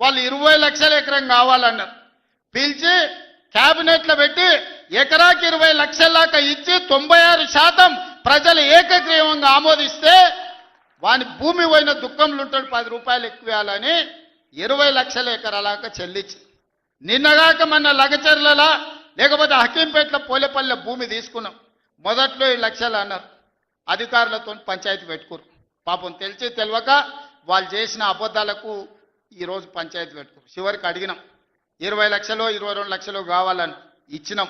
వాళ్ళు ఇరవై లక్షల ఎకరం కావాలన్నారు. పిలిచి క్యాబినెట్లో పెట్టి ఎకరాకి ఇరవై లక్షల దాకా ఇచ్చి తొంభై ఆరు శాతం ప్రజలు ఏకగ్రీవంగా ఆమోదిస్తే వాని భూమి పోయిన దుఃఖంలో ఉంటాడు పది రూపాయలు ఎక్కువ ఇవ్వాలని ఇరవై లక్షల ఎకరాలాక చెల్లించి నిన్నగాక మన లగచర్లలా లేకపోతే హకీంపేటలో పోలేపల్లె భూమి తీసుకున్నాం. మొదట్లో ఈ లక్షలు అన్నారు. అధికారులతో పంచాయతీ పెట్టుకోరు పాపం తెలిసి తెలియక వాళ్ళు చేసిన అబద్ధాలకు ఈరోజు పంచాయతీ పెట్టుకున్నాం. చివరికి అడిగినాం ఇరవై లక్షలు ఇరవై రెండు లక్షలు కావాలని ఇచ్చినాం.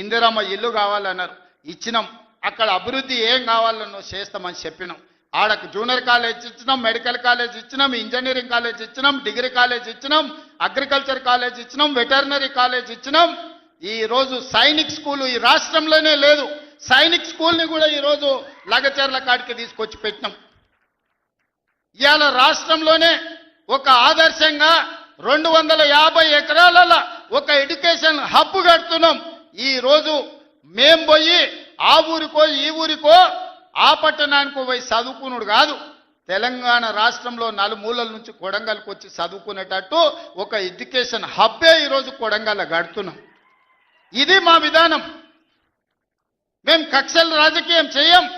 ఇందిరమ్మ ఇల్లు కావాలన్నారు ఇచ్చినాం. అక్కడ అభివృద్ధి ఏం కావాలన్నో చేస్తామని చెప్పినాం. ఆడకు జూనియర్ కాలేజ్ ఇచ్చినాం మెడికల్ కాలేజ్ ఇచ్చినాం ఇంజనీరింగ్ కాలేజ్ ఇచ్చినాం డిగ్రీ కాలేజ్ ఇచ్చినాం అగ్రికల్చర్ కాలేజ్ ఇచ్చినాం వెటర్నరీ కాలేజ్ ఇచ్చినాం. ఈరోజు సైనిక్ స్కూల్ ఈ రాష్ట్రంలోనే లేదు. సైనిక్ స్కూల్ని కూడా ఈరోజు లగచర్ల కాడికి తీసుకొచ్చి పెట్టినాం. ఇవాళ రాష్ట్రంలోనే ఒక ఆదర్శంగా రెండు వందల యాభై ఎకరాలలో ఒక ఎడ్యుకేషన్ హబ్ కడుతున్నాం. ఈ రోజు మేం పోయి ఆ ఊరికో ఈ ఊరికో ఆ పట్టణానికో పోయి చదువుకున్నాడు కాదు. తెలంగాణ రాష్ట్రంలో నలుమూలల నుంచి కొడంగల్కి వచ్చి చదువుకునేటట్టు ఒక ఎడ్యుకేషన్ హబ్బే ఈరోజు కొడంగల్ కడుతున్నాం. ఇది మా విధానం. మేము కక్షలు రాజకీయం చేయం.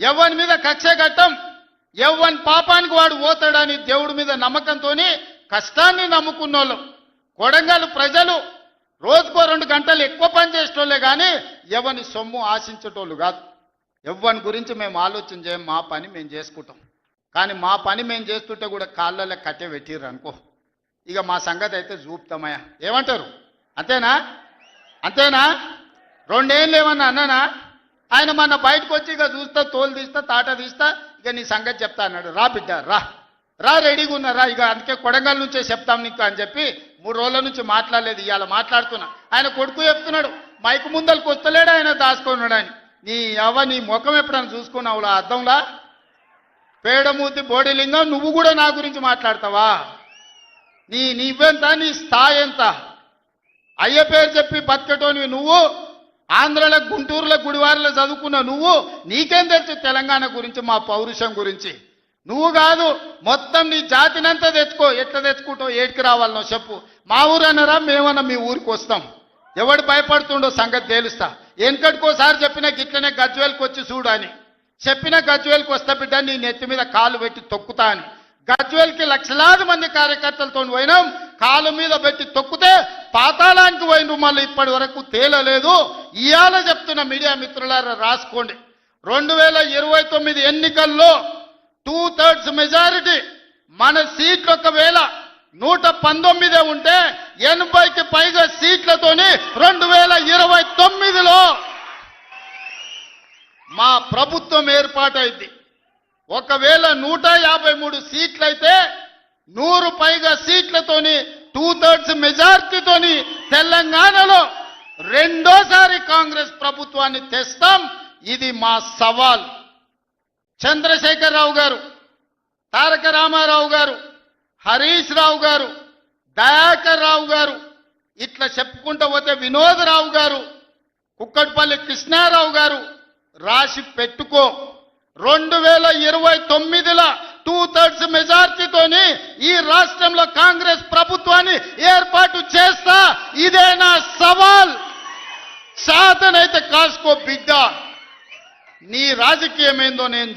ఎవరి మీద కక్ష కట్టం? ఎవ్వని పాపానికి వాడు పోతాడని దేవుడి మీద నమ్మకంతోనే కష్టాన్ని నమ్ముకున్నోళ్ళం. కొడంగల్ ప్రజలు రోజుకో రెండు గంటలు ఎక్కువ పని చేసేటోళ్ళే కానీ ఎవరిని సొమ్ము ఆశించేటోళ్ళు కాదు. ఎవ్వని గురించి మేము ఆలోచన చేయం మా పని మేము చేసుకుంటాం. కానీ మా పని మేము చేస్తుంటే కూడా కాళ్ళలో కట్టె పెట్టిర్రు అనుకో. ఇక మా సంగతి అయితే చూపుతామయ్యా. ఏమంటారు? అంతేనా? అంతేనా? రెండేళ్ళు ఏమన్నా అన్నానా? ఆయన మన బయటకు వచ్చి ఇక చూస్తా తోలు తీస్తా తాట తీస్తా ఇక నీ సంగతి చెప్తా అన్నాడు. రా బిడ్డ రా. రా రెడీగా ఉన్నారా ఇక అందుకే కొడంగల్ నుంచే చెప్తాం నీకు అని చెప్పి మూడు రోజుల నుంచి మాట్లాడలేదు ఇవాళ మాట్లాడుతున్నా. ఆయన కొడుకు చెప్తున్నాడు మైకు ముందలకు వస్తలేడు ఆయన దాచుకున్నాడు అని నీ అవ్వ నీ ముఖం ఎప్పుడైనా చూసుకున్నావులా? అర్థంలా? పేడమూర్తి బోడిలింగం నువ్వు కూడా నా గురించి మాట్లాడతావా? నీ నీవెంత నీ స్థాయి ఎంత? అయ్య పేరు చెప్పి బతకటోనివి నువ్వు ఆంధ్రలో గుంటూరులో గుడివారిలో చదువుకున్న నువ్వు నీకేం తెలుసు తెలంగాణ గురించి మా పౌరుషం గురించి? నువ్వు కాదు మొత్తం నీ జాతినంతా తెచ్చుకో. ఎట్లా తెచ్చుకుంటావు? ఏడికి రావాలనో చెప్పు. మా ఊరు అన్నారా మేమన్నా మీ ఊరికి వస్తాం. ఎవడు భయపడుతుండో సంగతి తేలుస్తా. వెనకటికోసారి చెప్పిన గిట్లనే గజ్వేల్కి వచ్చి చూడు అని. చెప్పిన గజ్వేల్కి వస్తా బిడ్డ నీ నెత్తి మీద కాలు పెట్టి తొక్కుతా అని. గజ్వేల్కి లక్షలాది మంది కార్యకర్తలతో పోయినాం. కాలు మీద పెట్టి తొక్కితే పాతాళానికి పోయిన మళ్ళీ ఇప్పటి వరకు తేలలేదు. ఇవాళ చెప్తున్న మీడియా మిత్రులారా రాసుకోండి. రెండు వేల ఇరవై తొమ్మిది ఎన్నికల్లో టూ థర్డ్స్ మెజారిటీ మన సీట్లు ఒకవేళ నూట పంతొమ్మిదే ఉంటే ఎనభైకి పైగా సీట్లతోని రెండు వేల ఇరవై తొమ్మిదిలో మా ప్రభుత్వం ఏర్పాటైంది. ఒకవేళ నూట యాభై మూడు సీట్లయితే నూరు పైగా సీట్లతోని టూ థర్డ్స్ మెజార్టీతోని తెలంగాణలో రెండోసారి కాంగ్రెస్ ప్రభుత్వాన్ని తెస్తాం. ఇది మా సవాల్. చంద్రశేఖరరావు గారు తారక రామారావు గారు హరీష్ రావు గారు దయాకర్ రావు గారు ఇట్లా చెప్పుకుంటూ పోతే వినోదరావు గారు కుక్కట్పల్లి కృష్ణారావు గారు రాసి పెట్టుకో. రెండు వేల ఇరవై తొమ్మిదిలో టూ థర్డ్స్ మెజార్టీతోని ఈ రాష్ట్రంలో కాంగ్రెస్ ప్రభుత్వాన్ని ఏర్పాటు చేస్తా ఇదే నా సవాల్. సాధనైతే కాసుకో బిడ్డ. నీ రాజకీయం ఏందో నేను